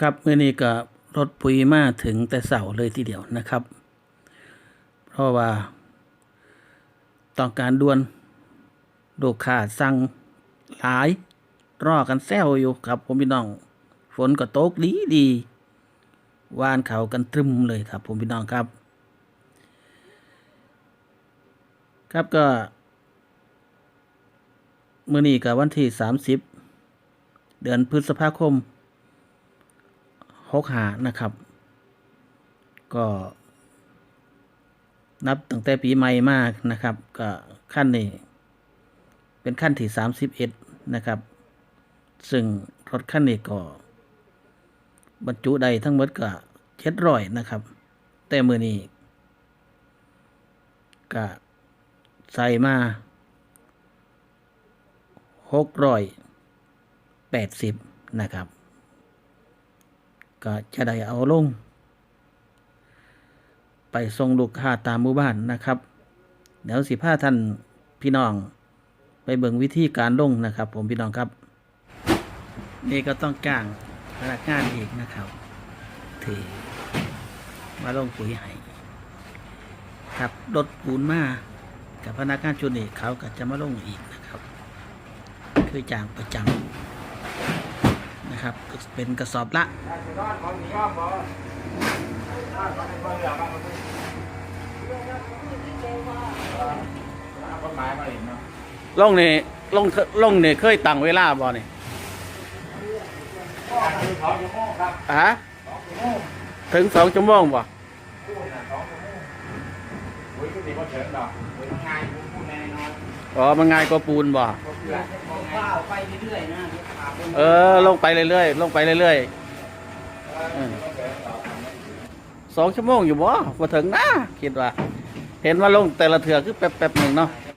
ครับเมื่อนี้ก็รถปุ๋ยมาถึงแต่เสาเลยทีเดียวนะครับ เพราะว่า ต้องการด่วนลูกค้าสั่งหลายรอกันแซวอยู่ครับผมพี่น้อง ฝนก็ตกดีดีวานเขากันตรึมเลยครับ ผมพี่น้องครับ ครับก็เมื่อนี้กับวันที่สามสิบเดือนพฤษภาคม หกหานะครับ ก็นับตั้งแต่ปีใหม่มากนะครับ ก็ขั้นนี้เป็นขั้นที่สามสิบเอ็ดนะครับ ซึ่งรถขั้นนี้ก็บรรจุใดทั้งหมดก็เจ็ดร้อยนะครับ แต่มือนี้ก็ใส่มาหกร้อยแปดสิบนะครับ ก็จะได้เอาลง ไปส่งลูกค้าตามหมู่บ้านนะครับ เดี๋ยวสิพาท่านพี่น้อง ไปเบิ่งวิธีการลงนะครับ ผมพี่น้องครับ นี่ก็ต้องจ้างพนักงานอีกนะครับที่มาลงปุ๋ยให้ครับรถปูนมากับพนักงานชุดนี้เขาก็จะมาลงอีกนะครับ คือจ้างประจำ นะครับ เป็นกระสอบละลงนี่ลงลงนี่เคยตั้งเวลาบ่นี่ฮะถึงสองชั่วโมงบ่อ๋อมันง่ายกว่าปูนบ่ ข้าวไปเรื่อยๆนะเดี๋ยวขาบนเออ ลงไปเรื่อยๆลงไปเรื่อยๆเออสองชั่วโมงอยู่บ่บ่ถึงนะคิดว่า เห็นว่าลงแต่ละเถื่อคือแป๊บๆหนึ่งเนาะ